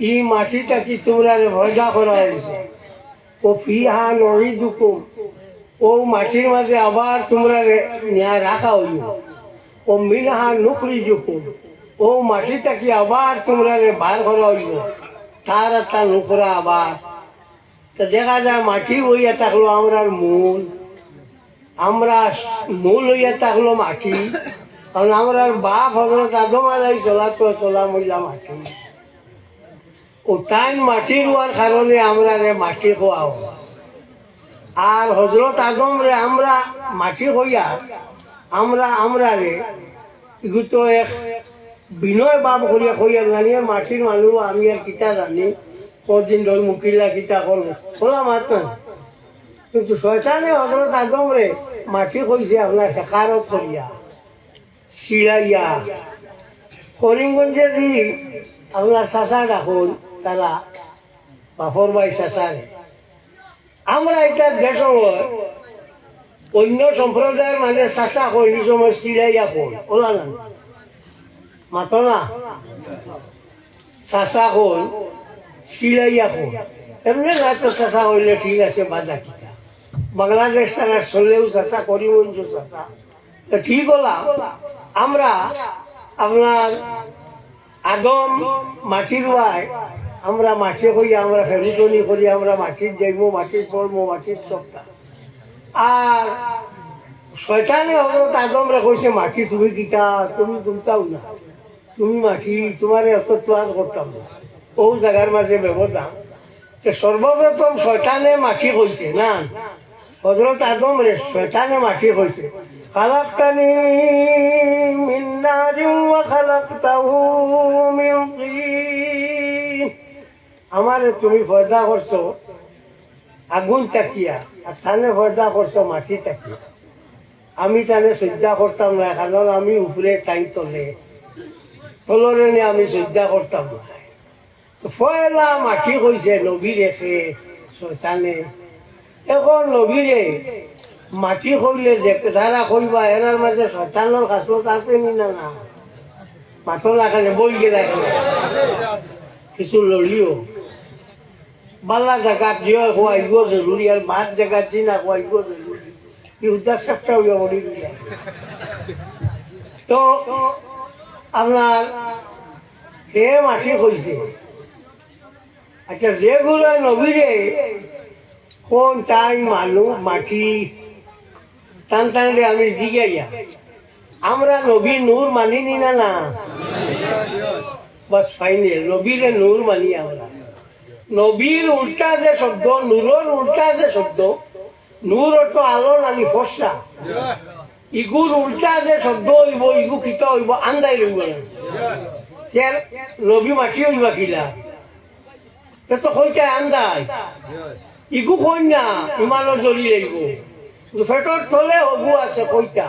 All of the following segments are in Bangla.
ই মাটিটা কি তোমরা ভজা করা হয়েছে ও ফিহা নড়ি দুকুম ও মাটির মাঝে আবার তোমরা রাখা হইল। ও মিনহা নুকরি জুকুম ও মাটিটা কি আবার তোমরা বার করা হইল? তার একটা নুকরা আবার। তো দেখা যায় মাটি হইয়া থাকল আমরার মূল। আমরা মূল হইয়া থাকল মাটি। কারণ আমরার বাপ হজরত আদম আলাই চলা, তো চলা মহিলা মাটি। তাই মাটি রোয়ার কারণে আমরা রে মাটি খোয়াও। আর হজরত আদম রে আমরা মাটি হইয়া আমরা আমরা রে এগুলো এক বিনয় বাপ করিয়া কইয়া জানিয়ে মাটির মানুষ আমি আর কিতা জানি। কদিন ধর মুকিলা কিতা করব খোলা মাত না কিন্তু শয়তানে হজরত আদম রে মাটি কইছে আপনার হেকারত করিয়া। শিলাইয়া করিমগঞ্জে দি আপনার চাচা ডাকুন তারা বাপর ভাই চাচারে আমরা এটা দেশ অন্য সম্প্রদায়ের মানে চাচা কই সময় শিলাইয়া কই ওলা না। মাতো না চাচা কই শিলাইয়া কই এমনি না তো চাচা হইলে ঠিক আছে, বাদা কিতা। বাংলাদেশ তারা চলেও চাচা করিমগঞ্জ চাচা। তো ঠিক হলাম আমরা আপনার আদম মাটির বাই আমরা মাঠে করি আমরা ফেরুতনি করি, আমরা মাটির যাইব মাটির পড়ব মাটির সপ্তাহ আর শয়তানে হজরত আদমরা কইছে, মাটি তুমি কিতা তুমি তুমতাও না। তুমি মাটি, তোমার অত তোয়ার করতাম না। ও জায়গার মাঝে ব্যবধান। সর্বপ্রথম শয়তানে মাটি কইছে, না হজরত আদম শয়তানে মাটি কইছে খালাক্তানি মিন নারিন ওয়া খালাক্তাহু মিন তিন। আমারে তুমি পয়দা করছ, আগুন তাকিয়া, আর তানে পয়দা করছ, মাটি তাকিয়া। আমি তানে সজ্জা করতাম না কারণ আমি উপরে টাই তলে। তলরে আমি সজ্জা করতাম না। তো পয়লা মাটি কইছে নবী রেখে শয়তানে এখন নবীরে মাটি কইলে যে যারা কইবা এনার মাঝে শয়তানোর কাছত আছে নি না না? মাথো লাগালে বই গে কিছু লড়িও বালা জায়গাত যে খোয়াইব জরুরি আর ভাত জায়গাত যে না খোয়াইব জরুরি বলি তো আপনার এ মাটি কইছে আচ্ছা যেগুলো নবীরে কোন টাইম মানুষ মাটি? টান টানলে আমি জিগাইয়া। আমরা নবী নূর মানিনি না না? বাস, ফাইনাল। নবীরে নূর মানি আমরা। নবীর উল্টা যে শব্দ, নূরের উল্টা যে শব্দ, নূর অর্থ আলো নানি ফসা। ইগুর উল্টা যে শব্দ হইব, ইগু কিতা হইব, আন্দাই রইব না। নবী মাটি হইবা কিলা? তে তো কইটা আন্দাই। ইগু কই না ইমানো জ্বলি লাগিব পেটৰ তলে হগু আছে কইতা।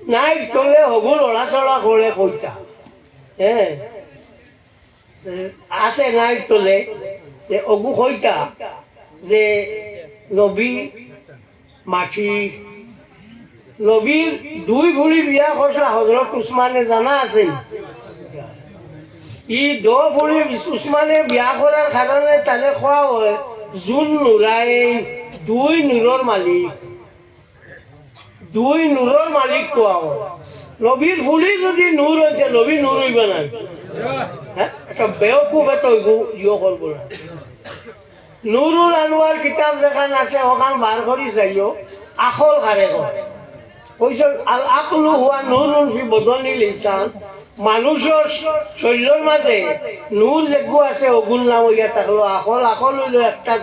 নাই তলে হগু লৰা চৰা কৰে কইতা। হে? আছে নাই তলে যে অগু কইটা যে নবী মাটি নবীর দুই ভৰি বিয়া করছে হজরত উসমানে জানা আছে ই দ ভৰি উসমানে বিয়া করার কারণে তালে খোৱা হয়। জুন নুরাই দুই নূরর মালিক। দুই নূরর মালিক কোয়া হয় নবীর ভুলি যদি নূর হয়েছে নবী নূর হইবে না একটা বেওকুফ এত ইয়ে করব না আনোয়ার কিতাব যেখান আছে ওখান বার করি চাইও আখল কারে কয় আকলু হুয়া নুরুন ফি বদনিল ইনসান মানুষের শরীরের মাঝে নূর যেগু আছে অগুল নাম হইয়া থাকল আকল আকল হইল একটা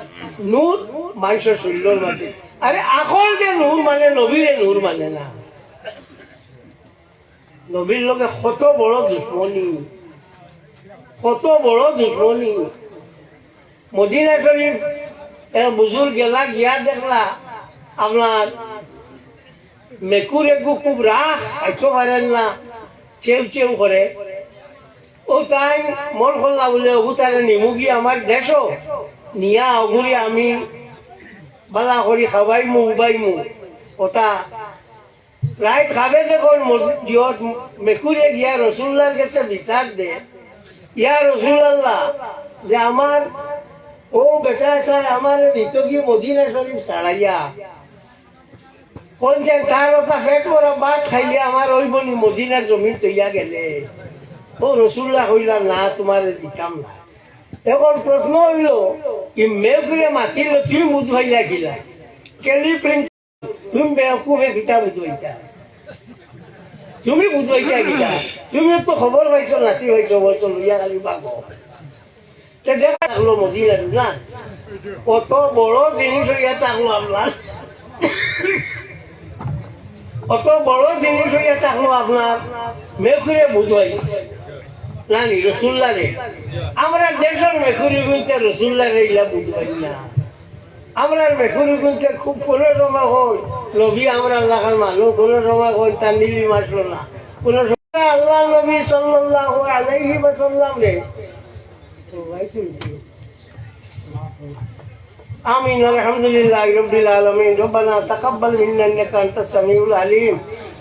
নূর মানুষের শরীরের মাঝে আরে আকল যে নূর মানে নবীরে নূর মানে না। নবীর লোকে কত বড় দুশ্মনী। কত বড় দুশ্মনী। মদিনা শরীফ এক বুজুর গেলা, গিয়া দেখলা। আপনার মেকুর খুব রাস আইসো পারেন না, চেউ চেউ করে ও তাই মন করলা বলে ওগু তারে নিমুগি আমার দেশ, নিয়া অগুরি আমি বালা করি খাবাই মু, উবাই মু। ওটা প্রায় খাবে দেখুন জিয়ত মেকুরে গিয়া রসুল্লার কাছে বিচার দে। ইয়া রসুল আল্লাহ যে আমার ও বেটা চাই আমার নিত গিয়ে মদিনা শরীফ ছাড়াইয়া যে তার ওটা পেট বড় বাদ আমার ওই বনি মদিনার জমিন তৈয়া গেলে। ও রসুল্লাহ হইলাম, না, তোমার দিতাম এখন প্রশ্ন হইল কি মেয়ে করে মাতিল তুমি মুদ ভাইয়া গিলা? কেলি প্রিন্ট তুমি বেকুবে কিতা বুঝাইতা তুমি বুঝাইতা কিতা তুমি তো খবর পাইছো, নাতি পাইছো বলছো লইয়া কালি দেখা থাকল মদিনা না? কত বড় জিনিস হইয়া থাকল আপনার। কত বড় জিনিস হইয়া থাকল আপনার মেঘুরে বুঝাইছে। নানি রসুল্লা রে আমরা দেশের মেঘুরি গুনতে রসুল্লা রে ইলা বুঝবাই না। আমরা মেঘুরি গুনতে খুব কোনো রমা হই নবী আমরা লাগার মানুষ কোনো রমা হই তার নিলি মাসলো না। কোনো আল্লাহ নবী সাল্লাল্লাহু আলাইহি ওয়াসাল্লাম রে। آمين الحمد لله رب العالمين. ربنا تقبل منا إنك أنت السميع العليم.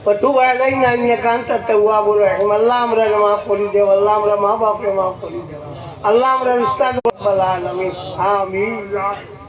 وتوب علينا إنك أنت التواب الرحيم. اللهم أمرنا ما کری دے اللہ ما ماں ما نے اللهم کری استغفر اللہ ہمارا رشتہ